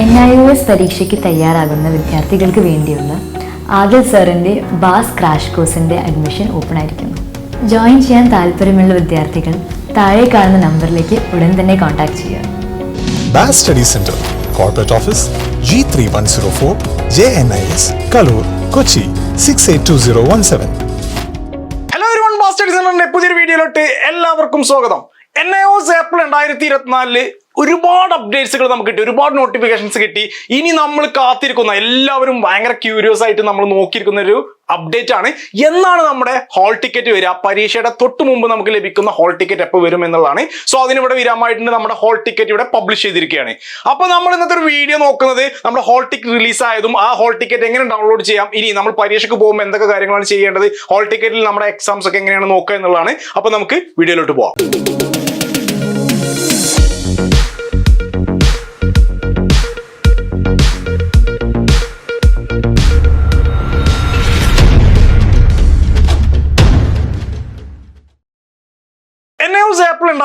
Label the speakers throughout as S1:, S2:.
S1: N I O S പരീക്ഷയ്ക്ക് തയ്യാറാകുന്ന വിദ്യാർത്ഥികൾക്ക് വേണ്ടിയുള്ള ആദിൽ സാറിന്റെ ബാസ് ക്രാഷ് കോഴ്സിന്റെ അഡ്മിഷൻ ഓപ്പൺ ആയിരിക്കുന്നു. ജോയിൻ ചെയ്യാൻ താല്പര്യമുള്ള വിദ്യാർത്ഥികൾ താഴെ കാണുന്ന നമ്പറിലേക്ക് ഉടൻ തന്നെ കോൺടാക്ട് ചെയ്യുക.
S2: Bass study centre corporate office G three one zero four J N I S Kaloor Kochi six eight two zero one seven
S3: hello one study സെന്ററിന്റെ പുതിയൊരു വീഡിയോയിലോട്ട് എല്ലാവർക്കും സ്വാഗതം. എൻ ഐ ഓസ് ഏപ്രിൽ രണ്ടായിരത്തി ഇരുപത്തിനാലിൽ ഒരുപാട് അപ്ഡേറ്റ്സുകൾ നമുക്ക് കിട്ടി ഒരുപാട് നോട്ടിഫിക്കേഷൻസ് കിട്ടി. ഇനി നമ്മൾ കാത്തിരിക്കുന്ന എല്ലാവരും ഭയങ്കര ക്യൂരിയസ് ആയിട്ട് നമ്മൾ നോക്കിയിരിക്കുന്ന ഒരു അപ്ഡേറ്റ് ആണ്. എന്നാണ് നമ്മുടെ ഹോൾ ടിക്കറ്റ് വരിക. പരീക്ഷയുടെ തൊട്ട് മുമ്പ് നമുക്ക് ലഭിക്കുന്ന ഹോൾ ടിക്കറ്റ് എപ്പോൾ വരും എന്നുള്ളതാണ്. സോ അതിനിവിടെ വിരാമായിട്ടുണ്ട് നമ്മുടെ ഹോൾ ടിക്കറ്റ് ഇവിടെ പബ്ലിഷ് ചെയ്തിരിക്കുകയാണ്. അപ്പോൾ നമ്മൾ ഇന്നത്തെ ഒരു വീഡിയോ നോക്കുന്നത് നമ്മുടെ ഹോൾ ടിക്കറ്റ് റിലീസ് ആയതും ആ ഹോൾ ടിക്കറ്റ് എങ്ങനെ ഡൗൺലോഡ് ചെയ്യാം ഇനി നമ്മൾ പരീക്ഷയ്ക്ക് പോകുമ്പോൾ എന്തൊക്കെ കാര്യങ്ങളാണ് ചെയ്യേണ്ടത് ഹോൾ ടിക്കറ്റിൽ നമ്മുടെ എക്സാംസ് ഒക്കെ എങ്ങനെയാണ് നോക്കുക എന്നുള്ളതാണ്. അപ്പോൾ നമുക്ക് വീഡിയോയിലോട്ട് പോവാം.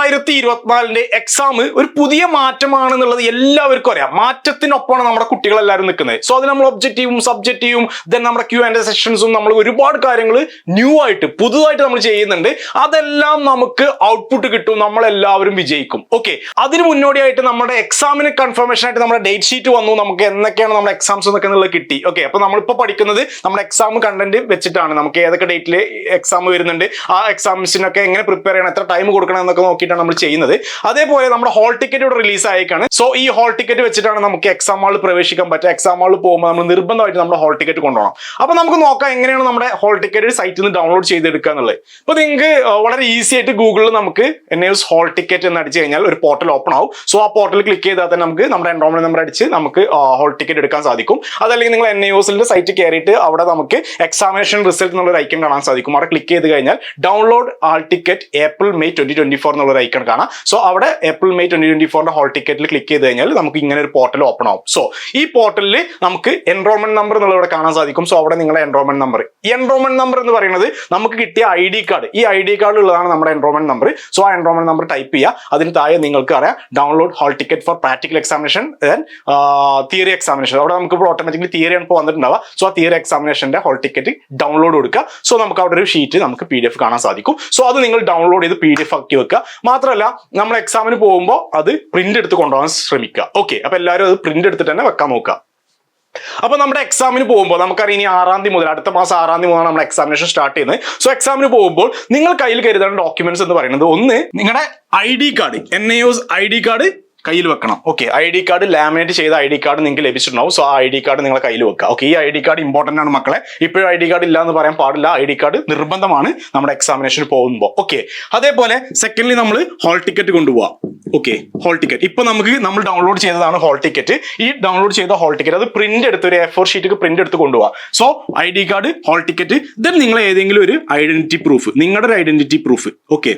S3: രണ്ടായിരത്തി ഇരുപത്തിനാലിന്റെ എക്സാം ഒരു പുതിയ മാറ്റമാണെന്നുള്ളത് എല്ലാവർക്കും അറിയാം. മാറ്റത്തിനൊപ്പമാണ് നമ്മുടെ കുട്ടികൾ എല്ലാവരും നിൽക്കുന്നത്. സോ അത് നമ്മൾ ഒബ്ജക്റ്റീവും സബ്ജക്റ്റീവും ദെൻ നമ്മുടെ ക്യൂ ആൻഡ് സെഷൻസും നമ്മൾ ഒരുപാട് കാര്യങ്ങൾ ന്യൂ ആയിട്ട് പുതുതായിട്ട് നമ്മൾ ചെയ്യുന്നുണ്ട്. അതെല്ലാം നമുക്ക് ഔട്ട്പുട്ട് കിട്ടും. നമ്മളെല്ലാവരും വിജയിക്കും. ഓക്കെ അതിന് മുന്നോടിയായിട്ട് നമ്മുടെ എക്സാമിന് കൺഫർമേഷൻ ആയിട്ട് നമ്മുടെ ഡേറ്റ് ഷീറ്റ് വന്നു. നമുക്ക് എന്നൊക്കെയാണ് നമ്മുടെ എക്സാംസ് എന്നൊക്കെ എന്നുള്ളത് കിട്ടി. ഓക്കെ അപ്പൊ നമ്മളിപ്പോൾ പഠിക്കുന്നത് നമ്മുടെ എക്സാം കണ്ടന്റ് വെച്ചിട്ടാണ്. നമുക്ക് ഏതൊക്കെ ഡേറ്റിൽ എക്സാം വരുന്നുണ്ട്. ആ എക്സാംസിനൊക്കെ എങ്ങനെ പ്രിപ്പയർ ചെയ്യണം? എത്ര ടൈം കൊടുക്കണം എന്നൊക്കെ നോക്കിയിട്ടാണ് നമ്മൾ ചെയ്യുന്നത്. അതേപോലെ നമ്മുടെ ഹോൾ ടിക്കറ്റ് ഇവിടെ റിലീസ് ആയേക്കാണ്. സോ ഈ ഹോൾ ടിക്കറ്റ് വെച്ചിട്ടാണ് നമുക്ക് എക്സാം ഹാളിൽ പ്രവേശിക്കാൻ പറ്റുക. എക്സാം ഹാളിൽ പോകുമ്പോൾ നമ്മൾ നിർബന്ധമായിട്ട് നമ്മുടെ ഹോൾ ടിക്കറ്റ് കൊണ്ടുപോകണം. അപ്പൊ നമുക്ക് നോക്കാം എങ്ങനെയാണ് നമ്മുടെ ഹോൾ ടിക്കറ്റ് സൈറ്റിൽ നിന്ന് ഡൗൺലോഡ് ചെയ്തെടുക്കുക എന്നുള്ളത്. അപ്പൊ നിങ്ങൾക്ക് വളരെ ഈസി ആയിട്ട് ഗൂഗിളിൽ നമുക്ക് എൻ എസ് ഹോൾ ടിക്കറ്റ് എന്ന് അടിച്ച് കഴിഞ്ഞാൽ ഒരു പോർട്ടൽ ഓപ്പൺ ആവും. സോ ആ പോർട്ടൽ ക്ലിക്ക് ചെയ്താൽ തന്നെ നമുക്ക് നമ്മുടെ എൻറോൾമെന്റ് നമ്പർ അടിച്ച് നമുക്ക് ഹോൾ ടിക്കറ്റ് എടുക്കാൻ സാധിക്കും. അതല്ലെങ്കിൽ നിങ്ങൾ എൻ ഐ സൈറ്റ് കയറിയിട്ട് അവിടെ നമുക്ക് എക്സാമിനേഷൻ റിസൾട്ട് എന്നുള്ള ഒരു ഐക്കൺ കാണാൻ സാധിക്കും. അവിടെ ക്ലിക്ക് ചെയ്ത് കഴിഞ്ഞാൽ download hall ticket April May twenty twenty four എന്നുള്ള ഐക്കൺ കാണാം. സോ അവിടെ ഏപ്രിൽ മെയ് ട്വന്റി ട്വന്റി ഫോറിന്റെ ഹോൾ ടിക്കറ്റിൽ ക്ലിക്ക് ചെയ്ത് കഴിഞ്ഞാൽ നമുക്ക് ഇങ്ങനെ ഒരു പോർട്ടൽ ഓപ്പൺ ആവും. സോ ഈ പോർട്ടലിൽ നമുക്ക് എൻറോൾമെന്റ് നമ്പർ എന്നുള്ള ഇവിടെ കാണാൻ സാധിക്കും. സോ അവിടെ നിങ്ങളുടെ എൻറോൾമെന്റ് നമ്പർ എൻറോൾമെന്റ് നമ്പർ എന്ന് പറയുന്നത് നമുക്ക് കിട്ടിയ ഐ ഡി കാർഡ് ഈ ഐ ഡി കാർഡ് ഉള്ളതാണ് നമ്മുടെ എൻറോൾമെന്റ് നമ്പർ സോ ആ എൻറോൾമെന്റ് നമ്പർ ടൈപ്പ് ചെയ്യുക. അതിന് താഴെ നിങ്ങൾക്ക് അറിയാം download hall ticket for practical examination then theory examination അവിടെ നമുക്ക് ഇപ്പോൾ ഓട്ടോമാറ്റിക്കലി തിയറി ആണ് ഇപ്പോൾ വന്നിട്ടുണ്ടാവുക. സോ ആ തിയറി എക്സാമിനേഷന്റെ ഹോൾ ടിക്കറ്റ് ഡൗൺലോഡ് കൊടുക്കുക. സോ നമുക്ക് അവിടെ ഒരു ഷീറ്റ് നമുക്ക് പി കാണാൻ സാധിക്കും. സോ അത് നിങ്ങൾ ഡൗൺലോഡ് ചെയ്ത് പി ആക്കി വെക്കുക. മാത്രമല്ല നമ്മൾ എക്സാമിന് പോകുമ്പോൾ അത് പ്രിന്റ് എടുത്ത് കൊണ്ടുപോകാൻ ശ്രമിക്കുക. ഓക്കെ അപ്പൊ എല്ലാവരും അത് പ്രിന്റ് എടുത്തിട്ട് തന്നെ വെക്കാൻ നോക്കുക. അപ്പൊ നമ്മുടെ എക്സാമിന് പോകുമ്പോൾ നമുക്കറിയാം ഇനി ആറാം തീയതി മുതൽ അടുത്ത മാസം ആറാം തീയതി മുതലാണ് നമ്മുടെ എക്സാമിനേഷൻ സ്റ്റാർട്ട് ചെയ്യുന്നത്. സോ എക്സാമിന് പോകുമ്പോൾ നിങ്ങൾ കയ്യിൽ കരുതേണ്ട ഡോക്യുമെന്റ്സ് എന്ന് പറയുന്നത് ഒന്ന് നിങ്ങളുടെ ഐ ഡി കാർഡ് എൻ ഒസ് ഐ ഡി കാർഡ് കയ്യിൽ വെക്കണം. Okay I D card laminate ചെയ്ത ഐ ഡി കാർഡ് നിങ്ങൾക്ക് ലഭിച്ചിട്ടുണ്ടാവും. സോ ആ ഐ ഡി കാർഡ് നിങ്ങളെ കയ്യിൽ വെക്കുക. ഓക്കെ ഈ ഐ ഡി കാർഡ് ഇമ്പോർട്ടന്റ് ആണ് മക്കളെ. ഇപ്പോഴും ഐ ഡി കാർഡ് ഇല്ല എന്ന് പറയാൻ പാടില്ല. ഐ ഡി കാർഡ് നിർബന്ധമാണ് നമ്മുടെ എക്സാമിനേഷന് പോകുമ്പോൾ ഓക്കെ അതേപോലെ സെക്കൻഡ്ലി നമ്മൾ ഹോൾ ടിക്കറ്റ് കൊണ്ടുപോകാം ഓക്കെ ഹോൾ ടിക്കറ്റ് ഇപ്പൊ നമുക്ക് നമ്മൾ ഡൗൺലോഡ് ചെയ്തതാണ് ഹോൾ ടിക്കറ്റ് ഈ ഡൗൺലോഡ് ചെയ്ത ഹോൾ ടിക്കറ്റ് അത് പ്രിന്റ് എടുത്ത് ഒരു എ ഫോർ ഷീറ്റ് പ്രിന്റ് എടുത്ത് കൊണ്ടുപോകാം so I D card hall ticket then നിങ്ങൾ ഏതെങ്കിലും ഒരു ഐഡന്റിറ്റി പ്രൂഫ് നിങ്ങളുടെ ഒരു ഐഡന്റിറ്റി പ്രൂഫ് ഓക്കെ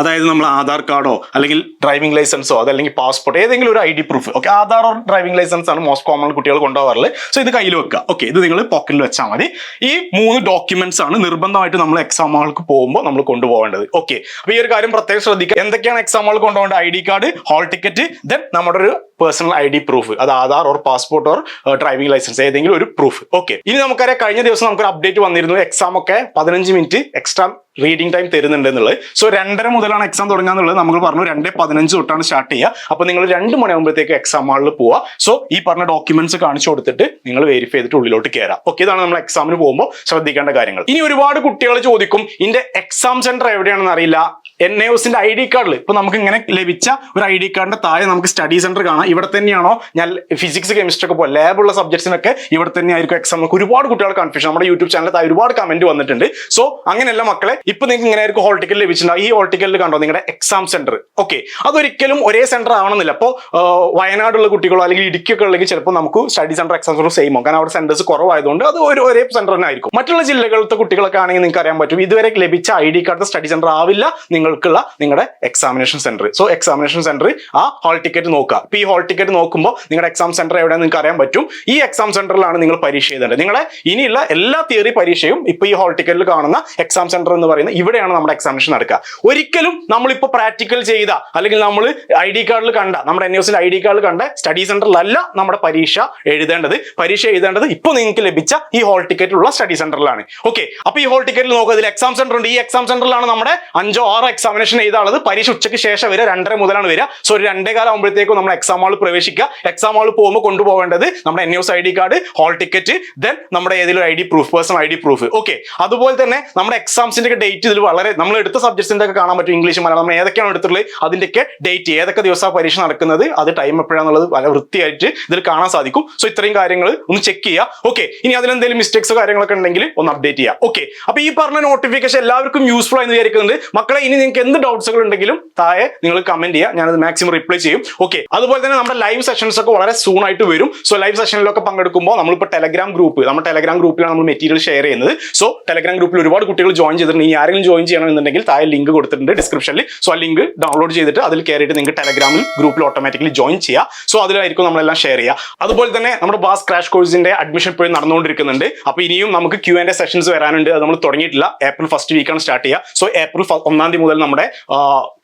S3: അതായത് നമ്മൾ ആധാർ കാർഡോ അല്ലെങ്കിൽ ഡ്രൈവിംഗ് ലൈസൻസോ അതല്ലെങ്കിൽ പാസ്പോർട്ട് ഏതെങ്കിലും ഒരു I D proof okay Aadhaar or driving licence ആണ് മോസ്റ്റ് കോമൺ കുട്ടികൾ കൊണ്ടുപോകാറുള്ളത്. സോ ഇത് കയ്യിൽ വെക്കുക ഓക്കെ ഇത് നിങ്ങൾ പോക്കറ്റിൽ വെച്ചാൽ മതി. ഈ മൂന്ന് ഡോക്യുമെന്റ്സ് ആണ് നിർബന്ധമായിട്ട് നമ്മൾ എക്സാമുകൾക്ക് പോകുമ്പോൾ നമ്മൾ കൊണ്ടുപോകേണ്ടത് ഓക്കെ അപ്പോൾ ഈ ഒരു കാര്യം പ്രത്യേകം ശ്രദ്ധിക്കുക. എന്തൊക്കെയാണ് എക്സാമുകൾ കൊണ്ടുപോകേണ്ടത്? I D card hall ticket then നമ്മുടെ ഒരു പേഴ്സണൽ ഐ ഡി പ്രൂഫ് അത് Aadhaar or passport or driving licence ഏതെങ്കിലും ഒരു പ്രൂഫ് ഓക്കെ ഇനി നമുക്കറിയാം കഴിഞ്ഞ ദിവസം നമുക്കൊരു അപ്ഡേറ്റ് വന്നിരുന്നു. എക്സാം ഒക്കെ പതിനഞ്ച് മിനിറ്റ് എക്സ്ട്രാ റീഡിംഗ് ടൈം തരുന്നുണ്ട് എന്നുള്ളത്. സോ രണ്ടര മുതലാണ് എക്സാം തുടങ്ങാന്നുള്ളത് നമ്മൾ പറഞ്ഞു രണ്ട് പതിനഞ്ച് തൊട്ടാണ് സ്റ്റാർട്ട് ചെയ്യുക. അപ്പോൾ നിങ്ങൾ രണ്ട് മണിയാകുമ്പോഴത്തേക്ക് എക്സാം ഹാളിൽ പോവുക. സോ ഈ പറഞ്ഞ ഡോക്യുമെന്റ്സ് കാണിച്ചു കൊടുത്തിട്ട് നിങ്ങൾ വെരിഫൈ ചെയ്തിട്ട് ഉള്ളിലോട്ട് കയറാം ഓക്കെ ഇതാണ് നമ്മൾ എക്സാമിന് പോകുമ്പോൾ ശ്രദ്ധിക്കേണ്ട കാര്യങ്ങൾ. ഇനി ഒരുപാട് കുട്ടികൾ ചോദിക്കും ഇന്റെ എക്സാം സെന്റർ എവിടെയാണെന്ന് അറിയില്ല? എൻ എ എസിന്റെ ഐ ഡി കാർഡിൽ. ഇപ്പൊ നമുക്ക് ഇങ്ങനെ ലഭിച്ച ഒരു ഐ ഡി കാർഡിന്റെ താഴെ നമുക്ക് സ്റ്റഡി സെന്റർ കാണാം. ഇവിടെ തന്നെയാണോ? ഞാൻ ഫിസിക്സ് കെമിസ്ട്രി ഒക്കെ പോലെ ലാബുള്ള സബ്ജക്ട്സിനൊക്കെ ഇവിടെ തന്നെ ആയിരിക്കും എക്സാം നമുക്ക് ഒരുപാട് കുട്ടികൾ കൺഫ്യൂഷൻ നമ്മുടെ യൂട്യൂബ് ചാനലിൽ ഒരുപാട് കമന്റ് വന്നിട്ടുണ്ട്. സോ അങ്ങനെയല്ല മക്കളെ ഇപ്പൊ നിങ്ങൾക്ക് ഇങ്ങനെ ആയിരിക്കും ഹോൾ ടിക്കറ്റ് ലഭിച്ചിട്ടുണ്ടാവും. ഈ ഹോൾ ടിക്കറ്റിൽ കണ്ടോ? നിങ്ങളുടെ എക്സാം സെന്റർ ഓക്കെ അതൊരിക്കലും ഒരേ സെന്റർ ആവണമെന്നില്ല. അപ്പോൾ വയനാടുള്ള കുട്ടികളോ അല്ലെങ്കിൽ ഇടുക്കിയൊക്കെ ഉള്ളെങ്കിൽ ചിലപ്പോൾ നമുക്ക് study centre exam centre same ആവും. കാരണം അവിടെ സെന്റേഴ്സ് കുറവായതുകൊണ്ട് അത് ഒരു ഒരേ സെന്റർ തന്നെ ആയിരിക്കും. മറ്റുള്ള ജില്ലകളിലത്തെ കുട്ടികളൊക്കെ ആണെങ്കിൽ നിങ്ങൾക്ക് അറിയാൻ പറ്റും. ഇതുവരെ ലഭിച്ച I D card study centre ആവില്ല. നിങ്ങൾക്കുള്ള നിങ്ങളുടെ examination centre so examination centre ആ ഹാൾ ടിക്കറ്റ് നോക്കുക. ഇപ്പൊ ഈ ഹാൾ ടിക്കറ്റ് നോക്കുമ്പോൾ നിങ്ങളുടെ എക്സാം സെന്റർ എവിടെയാണെന്ന് നിങ്ങൾക്ക് അറിയാൻ പറ്റും. ഈ എക്സാം സെന്ററിലാണ് നിങ്ങൾ പരീക്ഷ എഴുതേണ്ടത്. നിങ്ങളെ ഇനിയുള്ള എല്ലാ തിയറി പരീക്ഷയും ഇപ്പൊ ഈ ഹാൾ ടിക്കറ്റിൽ കാണുന്ന എക്സാം സെന്റർ എന്ന് പറയുന്നത് ഇവിടെയാണ് നമ്മുടെ എക്സാമിനേഷൻ നടക്കുക. ഒരിക്കലും നമ്മളിപ്പോൾ പ്രാക്ടിക്കൽ ചെയ്ത അല്ലെങ്കിൽ നമ്മൾ ഐ ഡി കാർഡിൽ കണ്ട നമ്മുടെ എൻ ഐ ഡി കാർഡിൽ കണ്ട സ്റ്റഡി സെന്ററിലല്ല നമ്മുടെ പരീക്ഷ എഴുതേണ്ടത്. പരീക്ഷ എഴുതേണ്ടത് ഇപ്പൊ നിങ്ങൾക്ക് ലഭിച്ച ഈ ഹോൾ ടിക്കറ്റിലുള്ള സ്റ്റഡി സെന്ററിലാണ് ഓക്കെ അപ്പോൾ ഈ ഹോൾ ടിക്കറ്റിൽ നോക്കുക ഇതിൽ എക്സാം സെന്റർ ഉണ്ട്. ഈ എക്സാം സെന്ററിലാണ് നമ്മുടെ അഞ്ചോ ആറോ എക്സാമിനേഷൻ എഴുതാനുള്ളത്. പരീക്ഷ ഉച്ചയ്ക്ക് ശേഷം വരെ രണ്ടര മുതലാണ് വരിക. സോ ഒരു രണ്ടേ കാലം ആകുമ്പോഴത്തേക്കും നമ്മൾ എക്സാം ഹാളിൽ പ്രവേശിക്കുക. എക്സാം ഹാളിൽ പോകുമ്പോൾ കൊണ്ടുപോകേണ്ടത് നമ്മുടെ N S I D card hall ticket then നമ്മുടെ ഏതെങ്കിലും I D proof person I D proof okay അതുപോലെ തന്നെ നമ്മുടെ എക്സാംസിന്റെ ഡേറ്റ് ഇതിൽ വളരെ നമ്മൾ എടുത്ത സബ്ജക്ട്സിന്റെ ഒക്കെ കാണാൻ പറ്റും ഇംഗ്ലീഷ് മലയാളം നമ്മൾ ഏതൊക്കെയാണ് എടുത്തിട്ടുള്ളത് അതിന്റെയൊക്കെ ഡേറ്റ് ഏതൊക്കെ ദിവസം പരീക്ഷ നടക്കുന്നത് അത് ടൈം എപ്പോഴാണെന്നുള്ളത് വളരെ വൃത്തിയായിട്ട് ഇതിൽ കാണാൻ സാധിക്കും. സോ ഇത്രയും കാര്യങ്ങൾ ഒന്ന് ചെക്ക് ചെയ്യുക. ഓക്കെ ഇനി അതിലെന്തെങ്കിലും മിസ്റ്റേക്സ് കാര്യങ്ങളൊക്കെ ഉണ്ടെങ്കിൽ ഒന്ന് അപ്ഡേറ്റ് ചെയ്യുക. ഓക്കെ അപ്പൊ ഈ പറഞ്ഞ നോട്ടിഫിക്കേഷൻ എല്ലാവർക്കും യൂസ്ഫുൾ ആയി വിചാരിക്കുന്നുണ്ട്. മക്കളെ ഇനി നിങ്ങൾക്ക് എന്ത് ഡൗട്ട്സുകൾ ഉണ്ടെങ്കിലും താഴെ നിങ്ങൾ കമന്റ് ചെയ്യുക. ഞാനത് മാക്സിമം റിപ്ലൈ ചെയ്യും. ഓക്കെ അതുപോലെ തന്നെ നമ്മുടെ ലൈവ് സെഷൻസ് ഒക്കെ വളരെ സൂൺ ആയിട്ട് വരും. സോ ലൈവ് സെഷനിലൊക്കെ പങ്കെടുക്കുമ്പോൾ നമ്മളിപ്പോൾ ടെലഗ്രാം ഗ്രൂപ്പ് നമ്മുടെ ടെലഗ്രാം ഗ്രൂപ്പിലാണ് നമ്മൾ മെറ്റീരിയൽ ഷെയർ ചെയ്യുന്നത്. സോ ടെലഗ്രാം ഗ്രൂപ്പിൽ ഒരുപാട് കുട്ടികൾ ജോയിൻ ചെയ്തിട്ടുണ്ട്. ഇനി ആരെങ്കിലും ജോയിൻ ചെയ്യണമെന്നുണ്ടെങ്കിൽ താഴെ ലിങ്ക് കൊടുത്തിട്ടുണ്ട് ഡിസ്ക്രിപ്ഷനിൽ സോ ആ ലിങ്ക് ഡൗൺലോഡ് ചെയ്തിട്ട് അതിൽ കയറിയിട്ട് നിങ്ങൾക്ക് ടെലഗ്രാമിൽ ഗ്രൂപ്പിൽ ഓട്ടോമാറ്റിക്കലി ജോയിൻ ചെയ്യാം. സോ അതിലായിരിക്കും നമ്മളെല്ലാം ഷെയർ ചെയ്യുക അതുപോലെ തന്നെ നമ്മുടെ ബാസ് ക്രാഷ് കോഴ്സിന്റെ അഡ്മിഷൻ ഇപ്പോഴും നടന്നുകൊണ്ടിരിക്കുന്നുണ്ട്. അപ്പോൾ ഇനിയും നമുക്ക് ക്യൂ ആൻഡ് സെഷൻസ് വരാനുണ്ട്. അത് നമ്മൾ തുടങ്ങിയിട്ടില്ല. ഏപ്രിൽ ഫസ്റ്റ് വീക്കാണ് സ്റ്റാർട്ട് ചെയ്യുക സോ ഏപ്രിൽ ഒന്നാം തീയതി മുതൽ നമ്മുടെ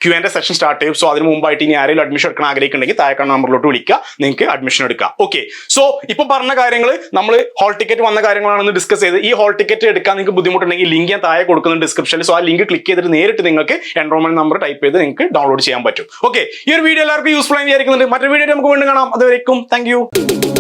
S3: ക്യൂ ആൻഡ് സെഷൻ സ്റ്റാർട്ട് ചെയ്യും. സോ അതിന് മുമ്പായിട്ട് ഇനി ആരെങ്കിലും അഡ്മിഷൻ എടുക്കാൻ ആഗ്രഹിക്കുന്നുണ്ടെങ്കിൽ താഴെ കാണുന്ന നമ്പറിലോട്ട് വിളിക്കുക. നിങ്ങൾക്ക് അഡ്മിഷൻ എടുക്കാം. ഓക്കെ സോ ഇപ്പോൾ പറഞ്ഞ കാര്യങ്ങൾ നമ്മൾ ഹോൾ ടിക്കറ്റ് വന്ന കാര്യങ്ങളാണെന്ന് ഡിസ്കസ് ചെയ്ത് ഈ ഹോൾ ടിക്കറ്റ് എടുക്കാൻ നിങ്ങൾക്ക് ബുദ്ധിമുട്ടുണ്ടെങ്കിൽ ലിങ്ക് ഞാൻ താഴെ കൊടുക്കുന്നുണ്ട് ഡിസ്ക്രിപ്ഷനിൽ സോ ആ ലിങ്ക് ക്ലിക്ക് ചെയ്തിട്ട് നേരിട്ട് നിങ്ങൾക്ക് എൻറോൾമെന്റ് നമ്പർ ടൈപ്പ് ചെയ്ത് നിങ്ങൾക്ക് ഡൗൺലോഡ് ചെയ്യാൻ പറ്റും. ഓക്കെ ഈ ഒരു വീഡിയോ എല്ലാവർക്കും യൂസ്ഫുൾ ആയി വിചാരിക്കുന്നുണ്ട്. മറ്റൊരു വീഡിയോ നമുക്ക് വീണ്ടും കാണാം. അതുവരേക്കും താങ്ക്